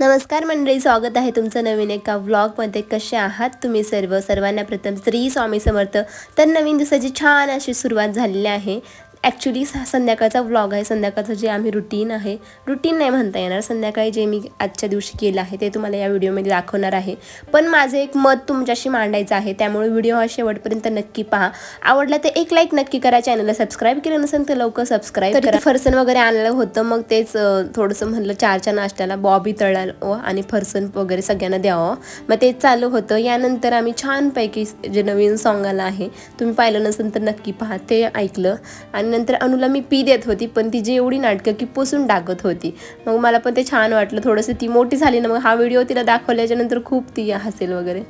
नमस्कार मंडळी स्वागत आहे तुमचं नवीन एका व्लॉगमध्ये कसे आहात तुम्ही सर्व? सर्वांना प्रथम श्री स्वामी समर्थ. तर नवीन दिवसाची छान अशी सुरुवात झालेली आहे. ॲक्च्युली संध्याकाळचा व्लॉग आहे. संध्याकाळचं जे आम्ही रुटीन आहे रुटीन नाही म्हणता येणार. संध्याकाळी जे मी आजच्या दिवशी केलं आहे ते तुम्हाला या व्हिडिओमध्ये दाखवणार आहे. पण माझं एक मत तुमच्याशी मांडायचं आहे. त्यामुळे व्हिडिओ हा शेवटपर्यंत नक्की पहा. आवडला तर एक लाईक नक्की करा. चॅनलला सबस्क्राईब केलं नसेल तर लवकर सबस्क्राईब करा. फरसन वगैरे आणलं होतं मग तेच थोडंसं म्हणलं चारच्या नाश्त्याला बॉबी तळावं आणि फरसन वगैरे सगळ्यांना द्यावं. मग तेच चालू होतं. यानंतर आम्ही छानपैकी जे नवीन सॉन्ग आलं आहे तुम्ही पाहिलं नसेल तर नक्की पहा. ते ऐकलं. आणि नंतर अनुला मी पी देत होती पण ती जी एवढी नाटकं की पुसून टाकत होती. मग मला पण ते छान वाटलं. थोडंसं ती मोठी झाली ना मग हा व्हिडिओ तिला दाखवल्याच्यानंतर खूप ती हसेल वगैरे.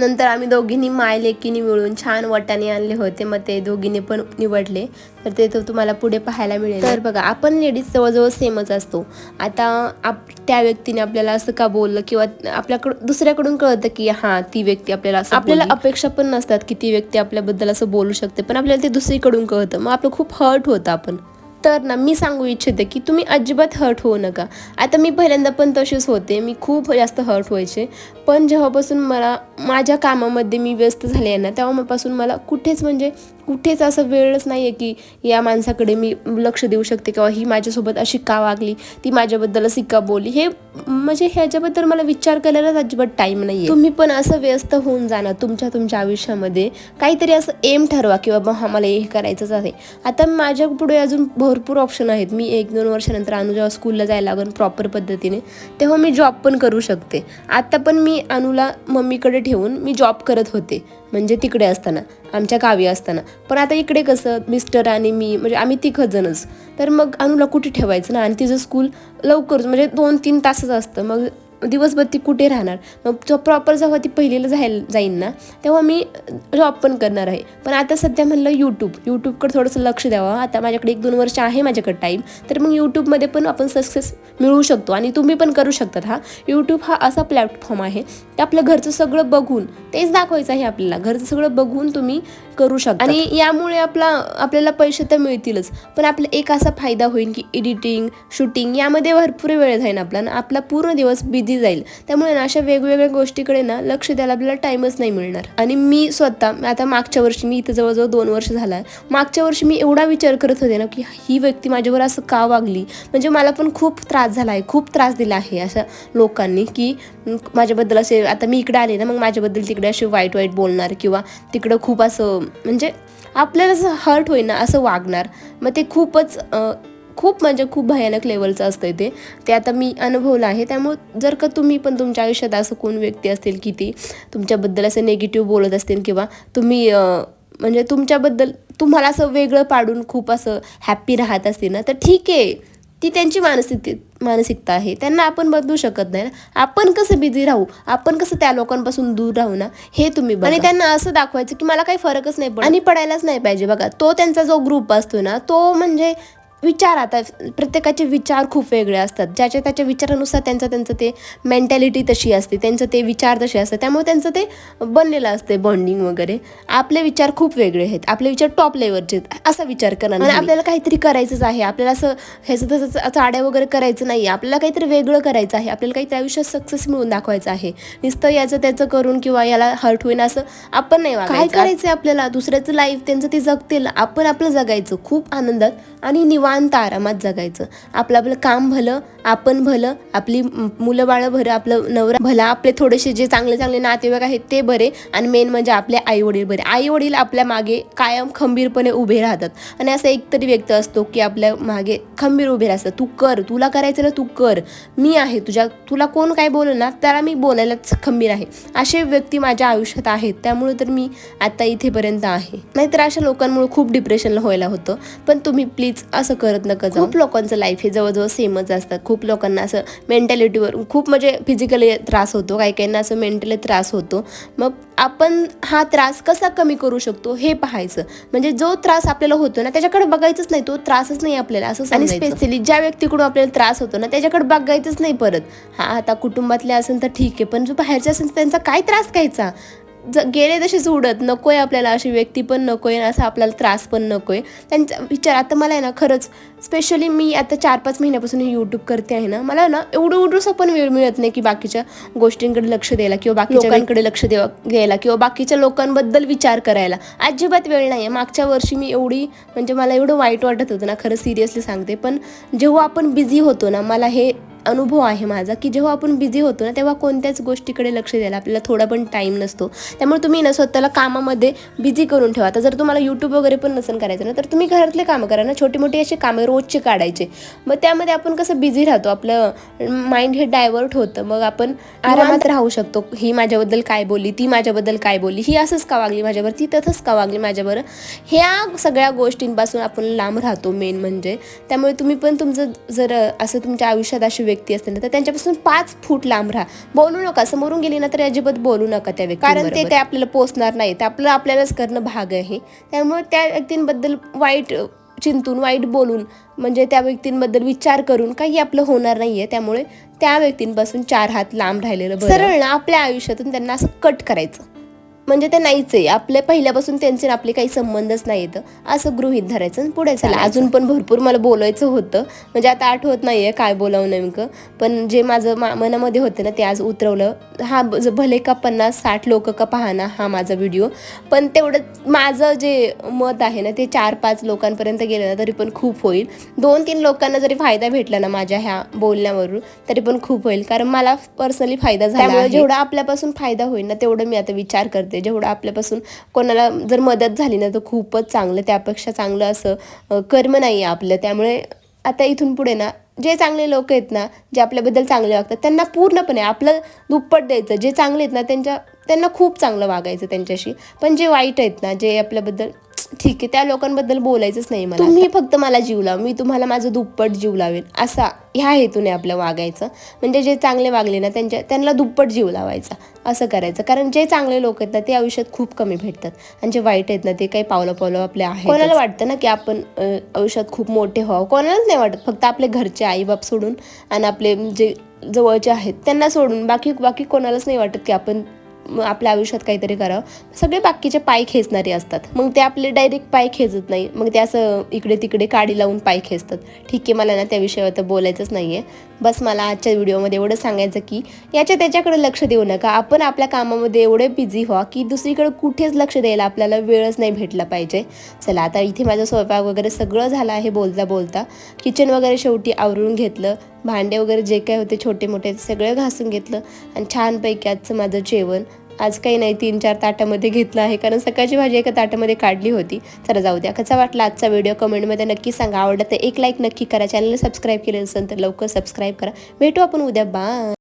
नंतर आम्ही दोघींनी माय लेकीनी मिळून छान वटाणे आणले होते. मग ते दोघींनी पण निवडले. तर ते तर तुम्हाला पुढे पाहायला मिळेल. तर बघा आपण लेडीज जवळजवळ सेमच असतो. आता आप त्या व्यक्तीने आपल्याला असं का बोललं किंवा आपल्याकडं दुसऱ्याकडून कळतं की हां ती व्यक्ती आपल्याला असं आपल्याला अपेक्षा पण नसतात की ती व्यक्ती आपल्याबद्दल असं बोलू शकते पण आपल्याला ते दुसरीकडून कळतं. मग आपलं खूप हर्ट होतं आपण. तर ना मी सांगू इच्छिते की तुम्ही अजिबात हर्ट होऊ नका. आता मी पहिल्यांदा पण तशीच होते. मी खूप जास्त हर्ट व्हायचे. पण जेव्हापासून मला माझ्या कामामध्ये मी व्यस्त झाले आहे ना तेव्हापासून मला कुठेच म्हणजे कुठेच असं वेळच नाही आहे की या माणसाकडे मी लक्ष देऊ शकते किंवा ही माझ्यासोबत अशी का वागली ती माझ्याबद्दल अशी का बोली हे म्हणजे ह्याच्याबद्दल मला विचार करायलाच अजिबात टाईम नाही तुम्ही पण असं व्यस्त होऊन जाणार तुमच्या तुमच्या आयुष्यामध्ये काहीतरी असं एम ठरवा की बाबा हा मला हे करायचंच आहे. आता माझ्या पुढे अजून भरपूर ऑप्शन आहेत. मी एक दोन वर्षानंतर अनु जेव्हा स्कूलला जायला लागेल प्रॉपर पद्धतीने तेव्हा मी जॉब पण करू शकते. आता पण मी अनुला मम्मीकडे ठेवून मी जॉब करत होते. म्हणजे तिकडे असताना आमच्या गावी असताना. पण आता इकडे कसं मिस्टर आणि मी म्हणजे आम्ही तिघं जणच तर मग अनुला कुठे ठेवायचं ना? आणि तिचं स्कूल लवकर म्हणजे दोन तीन तासच असतं. मग दिवसभर ती कुठे राहणार? मग जो प्रॉपर जेव्हा ती पहिलीला जाईल जाईन ना तेव्हा मी जॉब पण करणार आहे. पण आता सध्या म्हणलं यूट्यूब यूट्यूबकडे थोडंसं लक्ष द्यावं. आता माझ्याकडे एक दोन वर्ष आहे माझ्याकडे टाईम तर मग यूट्यूबमध्ये पण आपण सक्सेस मिळवू शकतो आणि तुम्ही पण करू शकतात हा. यूट्यूब हा असा प्लॅटफॉर्म आहे की आपलं घरचं सगळं बघून तेच दाखवायचं आहे आपल्याला. घरचं सगळं बघून तुम्ही करू शकता. आणि यामुळे आपला आपल्याला पैसे तर मिळतीलच. पण आपला एक असा फायदा होईल की एडिटिंग शूटिंग यामध्ये भरपूर वेळ जाईल आपला. आपला पूर्ण दिवस बिझी जाईल. त्यामुळे ना अशा वेगवेगळ्या गोष्टीकडे ना लक्ष द्यायला आपल्याला टाइमच नाही मिळणार. आणि मी स्वतः आता मागच्या वर्षी मी इथं जवळजवळ दोन वर्ष झाला आहे मागच्या वर्षी मी एवढा विचार करत होते ना की ही व्यक्ती माझ्यावर असं का वागली? म्हणजे मला पण खूप त्रास झाला आहे खूप त्रास दिला आहे अशा लोकांनी की माझ्याबद्दल असे आता मी इकडे आले ना मग माझ्याबद्दल तिकडे असे वाईट वाईट बोलणार किंवा तिकडं खूप असं म्हणजे आपल्याला असं हर्ट होईना असं वागणार. मग ते खूपच खूप म्हणजे खूप भयानक लेवलचं असतं ते. ते आता मी अनुभवलं आहे. त्यामुळे जर का तुम्ही पण तुमच्या आयुष्यात असं कोण व्यक्ती असतील की ती तुमच्याबद्दल असं निगेटिव्ह बोलत असतील किंवा तुम्ही म्हणजे तुमच्याबद्दल तुम्हाला असं वेगळं पाडून खूप असं हॅप्पी राहत असतील ना तर ठीक आहे. ती त्यांची मानसिकते मानसिकता आहे. त्यांना आपण बदलू शकत नाही ना. आपण कसं बिझी राहू? आपण कसं त्या लोकांपासून दूर राहू ना? हे तुम्ही. आणि त्यांना असं दाखवायचं की मला काही फरकच नाही पडत. आणि पडायलाच नाही पाहिजे बघा. तो त्यांचा जो ग्रुप असतो ना तो म्हणजे विचार आता प्रत्येकाचे विचार खूप वेगळे असतात. ज्याच्या त्याच्या विचारानुसार त्यांचं त्यांचं ते मेंटॅलिटी तशी असते. त्यांचं ते विचार तसे असतात. त्यामुळे त्यांचं ते बनलेलं असते बॉन्डिंग वगैरे. आपले विचार खूप वेगळे आहेत. आपले विचार टॉप लेवलचे आहेत. असा विचार करा आणि आपल्याला काहीतरी करायचंच आहे. आपल्याला असं ह्याचं तसं चाड्या वगैरे करायचं नाही आपल्याला काहीतरी वेगळं करायचं आहे. आपल्याला काहीतरी आयुष्यात सक्सेस मिळवून दाखवायचं आहे. नुसतं याचं त्याचं करून किंवा याला हर्ट होईन असं आपण नाही काय करायचं आपल्याला? दुसऱ्याचं लाईफ त्यांचं ते जगतील. आपण आपलं जगायचं. खूप आनंदात आणि निवांत आरामात जगायचं. आपलं आपलं काम भलं आपण भलं आपली मुलं बाळं भरं आपलं नवरा भला आपले थोडेसे जे चांगले चांगले नातेवाईक आहेत ते बरे आणि मेन म्हणजे आपले आई वडील बरे. आई वडील आपल्या मागे कायम खंबीरपणे उभे राहतात. आणि असा एकतरी व्यक्ती असतो की आपल्या मागे खंबीर उभे राहतात. तू कर तुला करायचं ना तू कर. मी आहे तुझ्या तुला कोण काय बोललं ना त्याला मी बोलायलाच खंबीर आहे. असे व्यक्ती माझ्या आयुष्यात आहेत. त्यामुळे तर मी आता इथेपर्यंत आहे. नाहीतर अशा लोकांमुळे खूप डिप्रेशनला व्हायला होतं. पण तुम्ही प्लीज असं करत नका जाऊ. खूप लोकांचं लाईफ हे जवळजवळ सेमच असतं. खूप लोकांना असं मेंटॅलिटीवर खूप म्हणजे फिजिकली त्रास होतो. काही काहींना असं मेंटली त्रास होतो. मग आपण हा त्रास कसा कमी करू शकतो हे पाहायचं. म्हणजे जो त्रास आपल्याला होतो ना त्याच्याकडे बघायचंच नाही. तो त्रासच नाही आपल्याला असं आणि स्पेशली ज्या व्यक्तीकडून आपल्याला त्रास होतो ना त्याच्याकडे बघायचंच नाही परत. हा आता कुटुंबातले असेल तर ठीक आहे पण जो बाहेरचे असेल तर त्यांचा काय त्रास घ्यायचा? ज गेले तसेच उडत नकोय आपल्याला अशी व्यक्ती पण नकोय असा आपल्याला त्रास पण नकोय. त्यांचा विचार आता मला आहे ना खरंच स्पेशली मी आता चार पाच महिन्यापासून हे यूट्यूब करते आहे ना मला ना एवढं एवढंसं पण वेळ मिळत नाही की बाकीच्या गोष्टींकडे लक्ष द्यायला किंवा बाकीच्या लोकांकडे लक्ष देवा द्यायला किंवा बाकीच्या लोकांबद्दल विचार करायला. अजिबात वेळ नाही आहे मागच्या वर्षी मी एवढी म्हणजे मला एवढं वाईट वाटत होतं ना खरं सिरियसली सांगते पण जेव्हा आपण बिझी होतो ना मला हे अनुभव आहे माझा की जेव्हा आपण बिझी होतो ना तेव्हा कोणत्याच गोष्टीकडे लक्ष द्यायला आपल्याला थोडा पण टाईम नसतो. त्यामुळे तुम्ही ना स्वतःला कामामध्ये बिझी करून ठेवा. आता जर तुम्हाला यूट्यूब वगैरे पण नसेल करायचं ना तर तुम्ही घरातले कामं करा ना. छोटी मोठी अशी कामं रोजचे काढायचे. मग त्यामध्ये आपण कसं बिझी राहतो आपलं माइंड हे डायव्हर्ट होतं. मग आपण आरामात राहू शकतो. ही माझ्याबद्दल काय बोलली ती माझ्याबद्दल काय बोलली ही असंच का वागली माझ्यावर ती तसंच का वागली माझ्यावर ह्या सगळ्या गोष्टींपासून आपण लांब राहतो मेन म्हणजे. त्यामुळे तुम्ही पण तुमचं जर असं तुमच्या आयुष्यात अशी व्यक्ती असते ना तर त्यांच्यापासून पाच फूट लांब राहा. बोलू नका समोरून गेली ना तर अजिबात बोलू नका त्या व्यक्ती कारण ते आपल्याला पोचणार नाही. ते आपलं आपल्यालाच करणं भाग आहे. त्यामुळे त्या व्यक्तींबद्दल वाईट चिंतून वाईट बोलून म्हणजे त्या व्यक्तींबद्दल विचार करून काही आपलं होणार नाहीये. त्यामुळे त्या व्यक्तींपासून चार हात लांब राहिलेलं. सरळ ना आपल्या आयुष्यातून त्यांना असं कट करायचं. म्हणजे ते नाहीच आहे. आपल्या पहिल्यापासून त्यांचे आपले काही संबंधच नाही येतं असं गृहीत धरायचं पुढे चला अजून पण भरपूर मला बोलायचं होतं. म्हणजे आता आठवत नाही आहे काय बोलावं नेमकं. पण जे माझं मा मनामध्ये होतं ना ते आज उतरवलं. हा भले का पन्नास साठ लोक का पाहना हा माझा व्हिडिओ. पण तेवढं माझं जे मत आहे ना ते चार पाच लोकांपर्यंत गेलं ना तरी पण खूप होईल. दोन तीन लोकांना जरी फायदा भेटला ना माझ्या ह्या बोलण्यावरून तरी पण खूप होईल. कारण मला पर्सनली फायदा झाला जेवढा आपल्यापासून फायदा होईल ना तेवढं मी आता विचार करते. जेवढं आपल्यापासून कोणाला जर मदत झाली ना तर खूपच चांगलं त्यापेक्षा चांगलं असं कर्म नाही आहे आपलं. त्यामुळे आता इथून पुढे ना जे चांगले लोक आहेत ना जे आपल्याबद्दल चांगले वागतात त्यांना पूर्णपणे आपलं दुप्पट द्यायचं. जे चांगले आहेत ना त्यांच्या त्यांना खूप चांगलं वागायचं त्यांच्याशी. पण जे वाईट आहेत ना जे आपल्याबद्दल ठीक आहे त्या लोकांबद्दल बोलायचंच नाही मला तुम्ही फक्त मला जीव लाव मी तुम्हाला माझं दुप्पट जीव लावेन. असा ह्या हेतूने आपलं वागायचं. म्हणजे जे चांगले वागले ना त्यांच्या त्यांना दुप्पट जीव लावायचा. असं करायचं. कारण जे चांगले लोक आहेत ना ते आयुष्यात खूप कमी भेटतात. आणि जे वाईट आहेत ना ते काही पावलं पावलं आपले आहे कोणाला वाटतं ना की आपण आयुष्यात खूप मोठे व्हावं? कोणालाच नाही वाटत. फक्त आपले घरचे आईबाप सोडून आणि आपले जे जवळचे आहेत त्यांना सोडून. बाकी बाकी कोणालाच नाही वाटत की आपण आपल्या आयुष्यात काहीतरी करावं. सगळे बाकीचे पाय खेचणारे असतात. मग ते आपले डायरेक्ट पाय खेचत नाही. मग ते असं इकडे तिकडे काडी लावून पाय खेचतात. ठीक आहे मला ना त्या विषयावर तर बोलायचंच नाही आहे बस मला आजच्या व्हिडिओमध्ये एवढं सांगायचं की याच्या त्याच्याकडे लक्ष देऊ नका. आपण आपल्या कामामध्ये एवढे बिझी व्हा की दुसरीकडे कुठेच लक्ष द्यायला आपल्याला वेळच नाही भेटला पाहिजे. चला आता इथे माझा स्वयंपाक वगैरे सगळं झालं आहे बोलता बोलता किचन वगैरे शेवटी आवरून घेतलं. भांडे वगैरे जे काय होते छोटे मोठे सगळं घासून घेतलं. आणि छानपैकी आजचं माझं जेवण. आज काही नाही तीन चार ताटामध्ये घेतलं आहे. कारण सकाळची भाजी एका ताटामध्ये काढली होती. चला जाऊ द्या. कसा वाटला आजचा व्हिडिओ कमेंटमध्ये नक्की सांगा. आवडला तर एक लाईक नक्की करा. चॅनलला सबस्क्राईब केलं असेल तर लवकर सबस्क्राईब करा. भेटू आपण उद्या. बा